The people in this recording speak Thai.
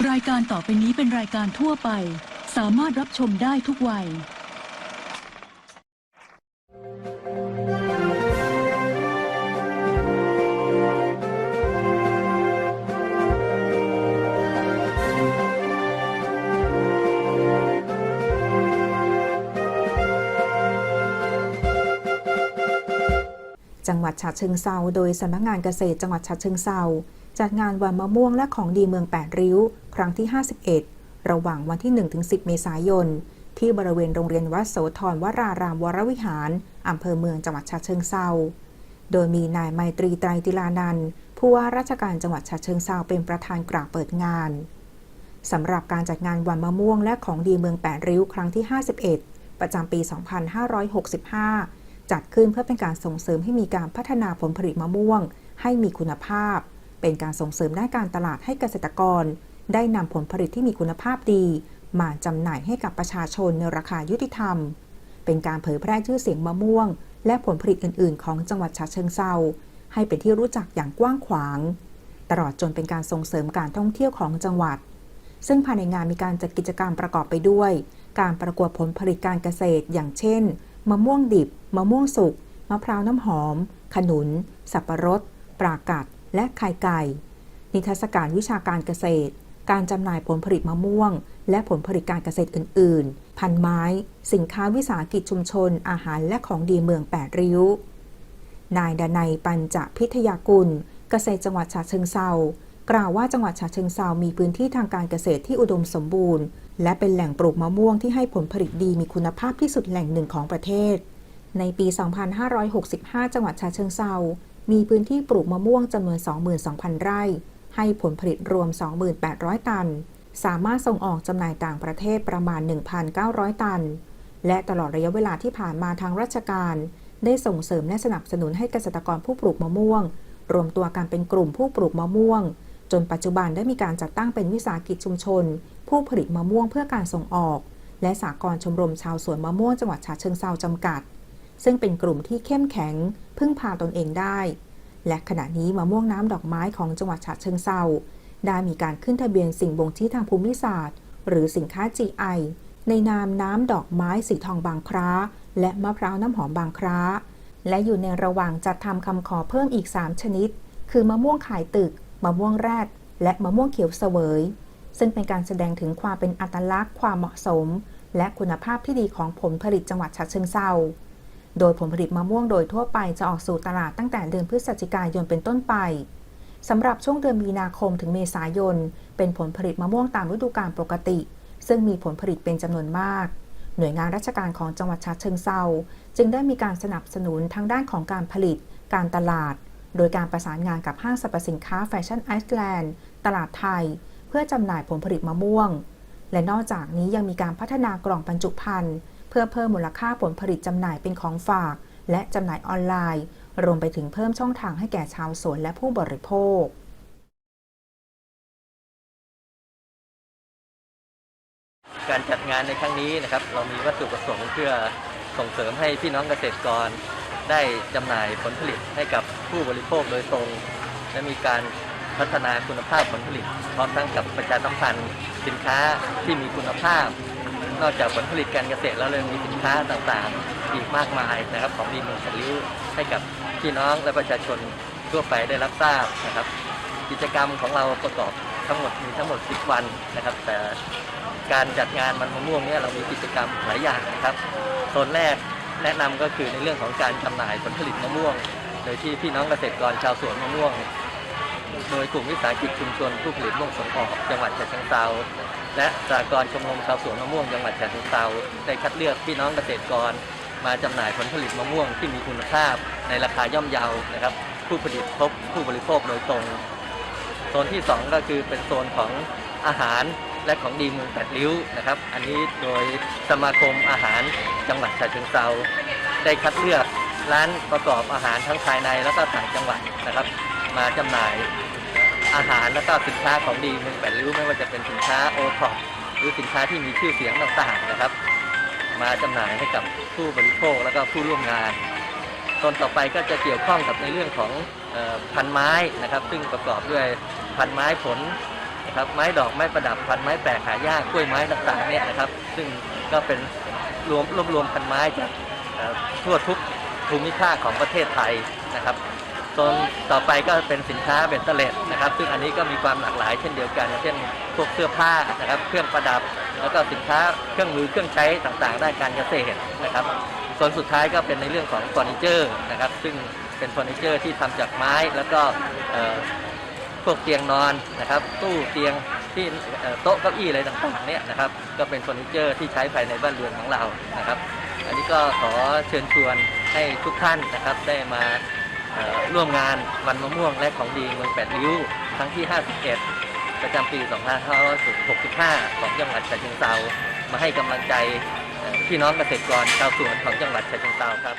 รายการต่อไปนี้เป็นรายการทั่วไป สามารถรับชมได้ทุกวัย จังหวัดฉะเชิงเซาโดยสำนักงานเกษตรจังหวัดฉะเชิงเซา จัดงานวันมะม่วงและของดีเมือง 8 ริ้ว ครั้งที่ 51 ระหว่างวันที่ 1-10 เมษายน ที่บริเวณโรงเรียนวัดโสธรวรารามวรวิหาร อำเภอเมืองจังหวัดฉะเชิงเซาโดยมีนายไมตรีไตรติลานันท์ผู้ว่าราชการจังหวัดฉะเชิงเซาเป็นประธานกล่าวเปิดงานสำหรับการจัดงานวันมะม่วงและของดีเมือง 8 ริ้ว ครั้งที่ 51 ประจำปี 2565 จัดขึ้นเพื่อเป็นการส่งเสริมให้มีการพัฒนาผลผลิตมะม่วง ให้มีคุณภาพ เป็นการส่งเสริมด้านการตลาดให้เกษตรกร ได้นำผลผลิตที่มีคุณภาพดี มาจำหน่ายให้กับประชาชนในราคายุติธรรม เป็นการเผยแพร่ชื่อเสียงมะม่วง และผลผลิตอื่น ๆ ของจังหวัดฉะเชิงเซาให้เป็นที่รู้จักอย่างกว้างขวาง ตลอดจนเป็นการส่งเสริมการท่องเที่ยวของจังหวัด ซึ่งภายในงานมีการจัดกิจกรรมประกอบไปด้วย การประกวดผลผลิตการเกษตร อย่างเช่น มะม่วงดิบ มะม่วงสุก มะพร้าวน้ำหอม ขนุน สับประรดปลากัด และไข่ไก่ นิทรรศการวิชาการเกษตร การจำหน่ายผลผลิตมะม่วง และผลผลิตการเกษตรอื่น ๆ พันไม้ สินค้าวิสาหกิจชุมชน อาหารและของดีเมือง8ริ้ว นายดนัยปัญจพิทยากุล เกษตรจังหวัดฉะเชิงเซากล่าวว่าจังหวัดฉะเชิงเซามีพื้นที่ทางการเกษตรที่อุดมสมบูรณ์ และเป็นแหล่งปลูกมะม่วงที่ให้ผลผลิตดีมีคุณภาพที่สุดแหล่งหนึ่งของประเทศ ในปี 2565 จังหวัดฉะเชิงเซา มีพื้นที่ปลูกมะม่วงจำนวน 22,000 ไร่ ให้ผลผลิตรวม 2,800 ตัน สามารถส่งออกจำหน่ายต่างประเทศประมาณ 1,900 ตัน และตลอดระยะเวลาที่ผ่านมาทางราชการ ได้ส่งเสริมและสนับสนุนให้เกษตรกรผู้ปลูกมะม่วง รวมตัวกันเป็นกลุ่มผู้ปลูกมะม่วง จนปัจจุบันได้มีการจัดตั้งเป็นวิสาหกิจชุมชน ผู้ผลิตมะม่วงเพื่อการส่งออก และสากลชมรมชาวสวนมะม่วงจังหวัดฉะเชิงเซาจำกัด ซึ่งเป็นกลุ่มที่เข้มแข็ง พึ่งพาตนเองได้ และขณะนี้มะม่วงน้ำดอกไม้ของจังหวัดฉะเชิงเซาได้มีการขึ้นทะเบียนสิ่งบ่งชี้ทางภูมิศาสตร์ หรือสินค้า GI ในนามน้ำดอกไม้สีทองบางคร้า และมะพร้าวน้ำหอมบางคร้า และอยู่ในระหว่างจัดทำคำขอเพิ่มอีก 3 ชนิด คือมะม่วงขายตึก มะม่วงแรด และมะม่วงเขียวเสวย ซึ่งเป็นการแสดงถึงความเป็นอัตลักษณ์ ความเหมาะสม และคุณภาพที่ดีของผลผลิตจังหวัดฉะเชิงเซา โดยผลผลิตมะม่วงโดยทั่วไปจะออกสู่ตลาดตั้งแต่เดือนพฤศจิกายนเป็นต้นไปสำหรับช่วงเดือนมีนาคมถึงเมษายน เป็นผลผลิตมะม่วงตามฤดูกาลปกติ ซึ่งมีผลผลิตเป็นจำนวนมาก หน่วยงานราชการของจังหวัดฉะเชิงเซาจึงได้มีการสนับสนุนทั้งด้านของการผลิต การตลาด โดยการประสานงานกับห้างสรรพสินค้าแฟชั่นไอซ์แลนด์ตลาดไทย เพื่อจำหน่ายผลผลิตมะม่วง และนอกจากนี้ยังมีการพัฒนากล่องบรรจุภัณฑ์ เพื่อเพิ่มมูลค่าผลผลิตจำหน่ายเป็นของฝาก และจำหน่ายออนไลน์ รวมไปถึงเพิ่มช่องทางให้แก่ชาวสวนและผู้บริโภคการจัดงานในครั้งนี้นะครับเรามีวัตถุประสงค์เพื่อส่งเสริมให้พี่น้องเกษตรกร ได้จำหน่ายผลผลิตให้กับผู้บริโภคโดยตรง และมีการพัฒนาคุณภาพผลผลิตพร้อมทั้งกับประชาสัมพันธ์สินค้าที่มีคุณภาพ นอกจากผลผลิตการเกษตรแล้วเรายังมีสินค้าต่างๆ อีกมากมายนะครับของดีเมืองสริ้วให้กับพี่น้องและประชาชนทั่วไปได้รับทราบนะครับ กิจกรรมของเราประกอบทั้งหมดมีทั้งหมด 10 วันนะครับ แต่การจัดงานมันมะม่วงเนี่ยเรามีกิจกรรมหลายอย่างนะครับโซนแรกแนะนำก็คือในเรื่องของการจำหน่ายผลผลิตมะม่วง โดยที่พี่น้องเกษตรกรชาวสวนมะม่วง โดยกลุ่มวิสาหกิจชุมชนผู้ผลิตมะม่วงส่งออกจังหวัดฉะเชิงเทรา และสหกรชมรมชาวสวนมะม่วงจังหวัดฉะเชิงเทราได้คัดเลือกพี่น้องเกษตรกร มาจำหน่ายผลผลิตมะม่วงที่มีคุณภาพ ในราคาย่อมเยานะครับ ผู้ผลิตพบผู้บริโภคโดยตรง โซนที่ 2 ก็คือเป็นโซนของอาหารและของดีเมืองแปดริ้วนะครับ อันนี้โดยสมาคมอาหารจังหวัดฉะเชิงเทราได้คัดเลือกร้านประกอบอาหารทั้งภายในแล้วก็ต่างจังหวัดนะครับ มาจำหน่าย อาหารและก็สินค้าของดีเมืองแปดริ้วไม่ว่าจะเป็นสินค้าโอท็อปหรือสินค้าที่มีชื่อเสียงต่างๆนะครับ มาจำหน่ายให้กับผู้บริโภคแล้วก็ผู้ร่วมงานตอนต่อไปก็จะเกี่ยวข้องกับในเรื่องของออพันไม้นะครับ ซึ่งประกอบด้วยพันไม้ผลนะครับไม้ดอกไม้ประดับพันไม้แปลกหายากกล้วยไม้ต่างๆเนี่ยนะครับ ซึ่งก็เป็นรวมรวบรวมพันไม้จากทั่วทุกภูมิภาคของประเทศไทยนะครับโซนต่อไปก็เป็นสินค้าเบนเตเลต นะครับ ซึ่งอันนี้ก็มีความหลากหลายเช่นเดียวกัน เช่นพวกเสื้อผ้านะครับ เครื่องประดับ แล้วก็สินค้าเครื่องมือเครื่องใช้ต่างๆด้านการเกษตรนะครับ ส่วนสุดท้ายก็เป็นในเรื่องของเฟอร์นิเจอร์นะครับ ซึ่งเป็นเฟอร์นิเจอร์ที่ทำจากไม้แล้วก็พวกเตียงนอนนะครับ ตู้เตียงที่โต๊ะเก้าอี้อะไรต่างๆเนี่ยนะครับ ก็เป็นเฟอร์นิเจอร์ที่ใช้ภายในบ้านเรือนของเรานะครับ อันนี้ก็ขอเชิญชวนให้ทุกท่านนะครับได้มา ร่วมงานวันมะม่วงและของดีเมืองแปดริ้วครั้งที่ 51 ประจำปี 2565 ของจังหวัดฉะเชิงเทรามาให้กำลังใจพี่น้องเกษตรกรชาวสวนของจังหวัดฉะเชิงเทราครับ